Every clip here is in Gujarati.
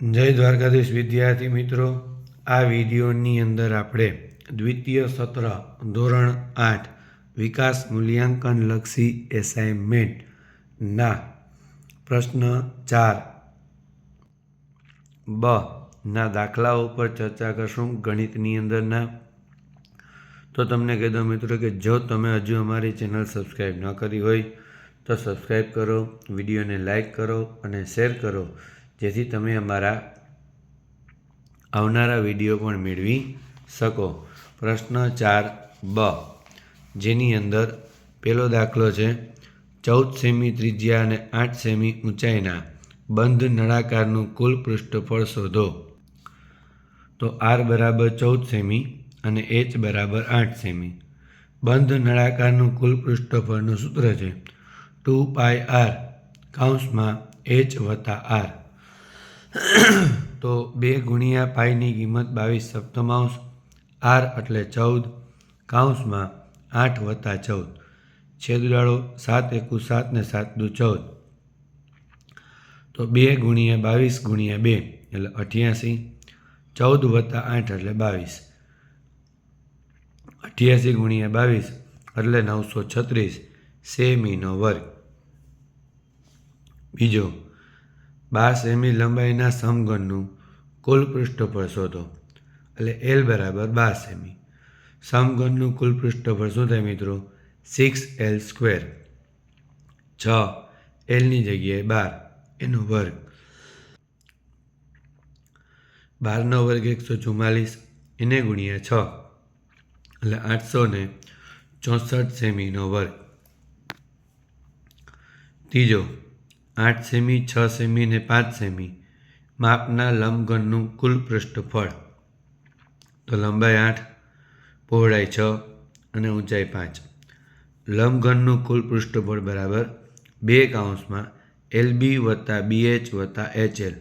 જય દ્વારકાધીશ વિદ્યાર્થી મિત્રો, આ વિડીયોની અંદર આપણે દ્વિતીય સત્ર ધોરણ આઠ વિકાસ મૂલ્યાંકન લક્ષી એસાઇનમેન્ટના પ્રશ્ન ચાર બ ના દાખલાઓ પર ચર્ચા કરશું ગણિતની અંદરના. તો તમને કહી મિત્રો કે જો તમે હજુ અમારી ચેનલ સબસ્ક્રાઈબ ન કરી હોય તો સબસ્ક્રાઈબ કરો, વિડીયોને લાઈક કરો અને શેર કરો. જેથી તમે અમારા આવનારા વીડિયો પણ મેળવી શકો. પ્રશ્ન ચાર બ. જેની અંદર પહેલો દાખલો છે, ચૌદ સેમી ત્રિજ્યા અને આઠ સેમી ઊંચાઈના બંધ નળાકારનું કુલ પૃષ્ઠફળ શોધો. તો આર બરાબર ચૌદ સેમી અને એચ બરાબર આઠ સેમી. બંધ નળાકારનું કુલ પૃષ્ઠફળનું સૂત્ર છે, ટુ પાય આર કાઉન્સમાં એચ વત્તા આર. તો બે ગુણ્યા પાઈની કિંમત બાવીસ સપ્તમાંશ, આર એટલે ચૌદ કાઉન્સમાં આઠ વત્તા ચૌદ. છેદગાળો સાત એકુ સાત ને સાત દુ ચૌદ. તો બે ગુણ્યા બાવીસ ગુણ્યા બે એટલે અઠ્યાસી, ચૌદ વત્તા આઠ એટલે બાવીસ. અઠ્યાસી ગુણ્યા બાવીસ એટલે નવસો છત્રીસ, સેમીનો વર્ગ. બીજો બાર સેમી લંબાઈના સમઘનનું કુલ પૃષ્ઠફળ શોધો. એટલે એલ બરાબર બાર સેમી સમઘનનું કુલ પૃષ્ઠફળ શું થાય મિત્રો? સિક્સ એલ સ્ક્વેર છ એલની જગ્યાએ બાર. એનો વર્ગ. બારનો વર્ગ એકસો ચુમ્માલીસ એને ગુણ્યા છ. એટલે આઠસો ને ચોસઠ સેમીનો વર્ગ. ત્રીજો આઠ સેમી, છ સેમી ને પાંચ સેમી. માપના લંબઘનનું કુલ પૃષ્ઠફળ. તો લંબાઈ આઠ, પહોળાઈ છ અને ઊંચાઈ પાંચ. લંબઘનનું કુલ પૃષ્ઠફળ બરાબર બે કાઉન્સમાં એલ બી વત્તા બી એચ વત્તા એચ એલ.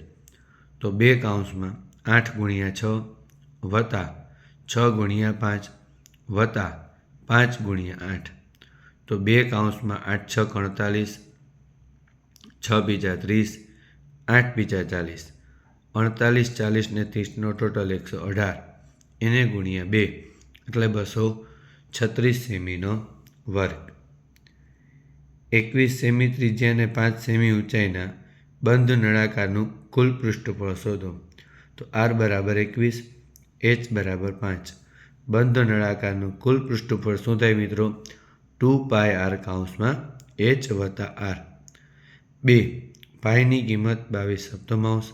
તો બે કાઉન્સમાં આઠ ગુણ્યા છ વત્તા છ ગુણ્યા પાંચ વત્તા પાંચ ગુણ્યા આઠ. તો બે કાઉન્સમાં આઠ છ અડતાલીસ છ બીજા ત્રીસ, આઠ બીજા ચાલીસ, અડતાલીસ, ચાલીસ ને ત્રીસનો ટોટલ એકસો અઢાર. એને ગુણ્યા બે, એટલે બસો છત્રીસ સેમીનો વર્ગ. એકવીસ સેમી ત્રિજ્યા અને પાંચ સેમી ઊંચાઈના બંધ નળાકારનું કુલ પૃષ્ઠફળ શોધો. તો આર બરાબર એકવીસ, એચ બરાબર પાંચ. બંધ નળાકારનું કુલ પૃષ્ઠફળ શું થાય મિત્રો? ટુ પાય આર કાઉન્સમાં એચ વત્તા આર. બે, ભાઈની કિંમત બાવીસ સપ્તમાંશ,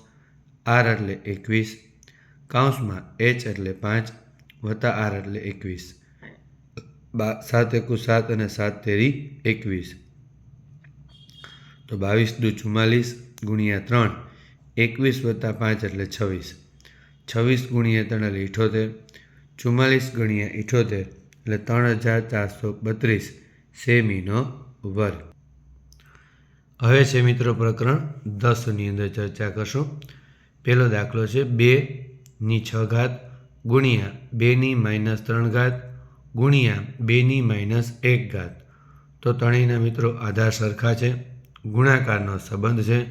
આર એટલે એકવીસ, કાઉન્સમાં એચ એટલે પાંચ, વત્તા આર એટલે એકવીસ. બા, સાત એકુ સાત અને સાત તેરી એકવીસ. તો બાવીસ દુ ચુમ્માલીસ ગુણ્યા ત્રણ, એકવીસ વત્તા પાંચ એટલે છવ્વીસ. છવ્વીસ ગુણ્યા ત્રણ એટલે ઇઠોતેર, ચુમ્માલીસ ગુણ્યા ઇઠોતેર એટલે ત્રણ હજાર ચારસો બત્રીસ સેમીનો વર્ગ. હવે છે મિત્રો પ્રકરણ દસની અંદર ચર્ચા કરશું. પહેલો દાખલો છે બેની છ ઘાત ગુણ્યા બેની માઇનસ ત્રણ ઘાત ગુણ્યા બેની માઇનસ એક ઘાત. તો ત્રણેયના મિત્રો આધાર સરખા છે, ગુણાકારનો સંબંધ છે.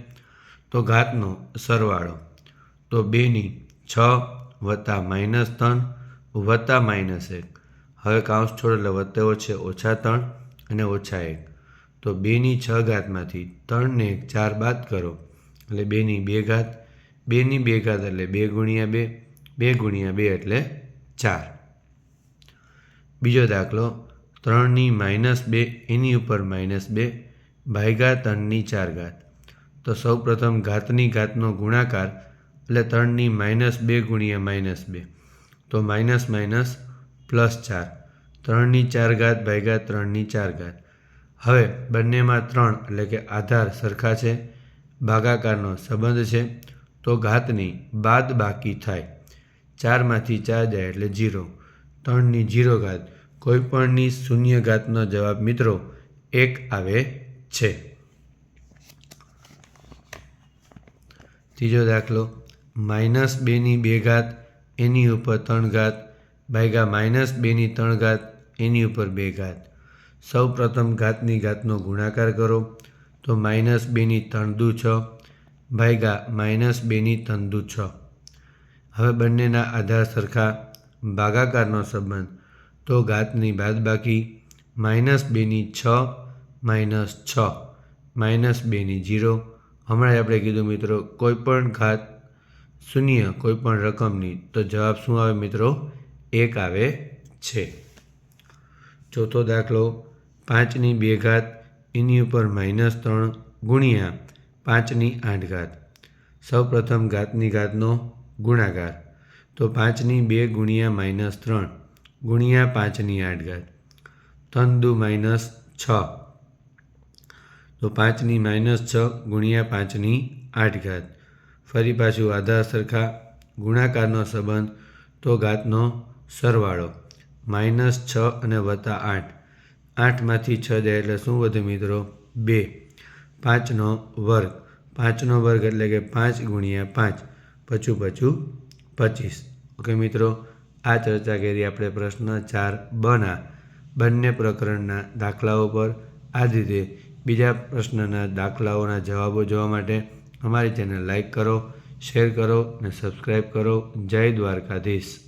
તો ઘાતનો સરવાળો. તો બેની છ વત્તા માઇનસ ત્રણ વત્તા માઇનસ એક. હવે કાઉન્સ છોડ એટલે વત્તે ઓછે ઓછા ત્રણ અને ઓછા એક. તો બેની છ ઘાતમાંથી ત્રણને ચાર બાદ કરો. એટલે બેની બે ઘાત, બેની બે ઘાત એટલે બે ગુણ્યા બે બે ગુણ્યા બે એટલે ચાર. બીજો દાખલો, ત્રણની માઇનસ બે, એની ઉપર માઇનસ બે, ભાગ્યા ત્રણની ચાર ઘાત. તો સૌ પ્રથમ ઘાતની ઘાતનો ગુણાકાર, એટલે ત્રણની માઇનસ બે ગુણ્યા માઇનસ બે. તો માઇનસ માઇનસ પ્લસ ચાર. ત્રણની ચાર ઘાત ભાગ્યા ત્રણની ચાર ઘાત. હવે બંનેમાં ત્રણ એટલે કે આધાર સરખા છે, ભાગાકારનો સંબંધ છે, તો ઘાતની બાદ બાકી થાય. ચારમાંથી ચાર જાય એટલે જીરો. ત્રણની જીરો ઘાત. કોઈપણની શૂન્ય ઘાતનો જવાબ, મિત્રો, એક આવે છે. ત્રીજો દાખલો. માઇનસ બેની બે ઘાત, એની ઉપર ત્રણ ઘાત. ભાગ્યા માઇનસ બેની ત્રણ ઘાત, એની ઉપર બે ઘાત. સૌ પ્રથમ ઘાતની ઘાતનો ગુણાકાર કરો તો માઇનસ બેની તણદુ છ ભાગ્યા માઇનસ બેની તંદુ છ. હવે બંનેના આધાર સરખા ભાગાકારનો સંબંધ. તો ઘાતની બાદબાકી માઇનસ બેની છ માઇનસ છ માઇનસ બેની જીરો હમણાં આપણે કીધું મિત્રો કોઈપણ ઘાત શૂન્ય કોઈ પણ રકમની તો જવાબ શું આવે મિત્રો? એક આવે છે. ચોથો દાખલો પાંચની બે ઘાત, એની ઉપર માઇનસ ત્રણ ગુણ્યા પાંચની આઠ ઘાત. સૌપ્રથમ ઘાતની ઘાતનો ગુણાકાર. તો પાંચની બે ગુણ્યા માઇનસ ત્રણ ગુણ્યા પાંચની આઠ ઘાત. તંદુ માઇનસ છ. તો પાંચની માઇનસ છ ગુણ્યા પાંચની આઠ ઘાત. ફરી પાછું આધાર સરખા ગુણાકારનો સંબંધ, તો ઘાતનો સરવાળો. માઇનસ છ અને વત્તા આઠ. આઠમાંથી છ જાય એટલે શું વધે મિત્રો? બે. પાંચનો વર્ગ. પાંચનો વર્ગ એટલે કે પાંચ ગુણ્યા પાંચ. પચું પચું પચીસ. ઓકે મિત્રો, આ ચર્ચા કરી આપણે પ્રશ્ન ચાર બના. બંને પ્રકરણના દાખલાઓ પર. આ રીતે બીજા પ્રશ્નના દાખલાઓના જવાબો જોવા માટે અમારી ચેનલ લાઈક કરો, શેર કરો અને સબસ્ક્રાઈબ કરો. જય દ્વારકાધીશ.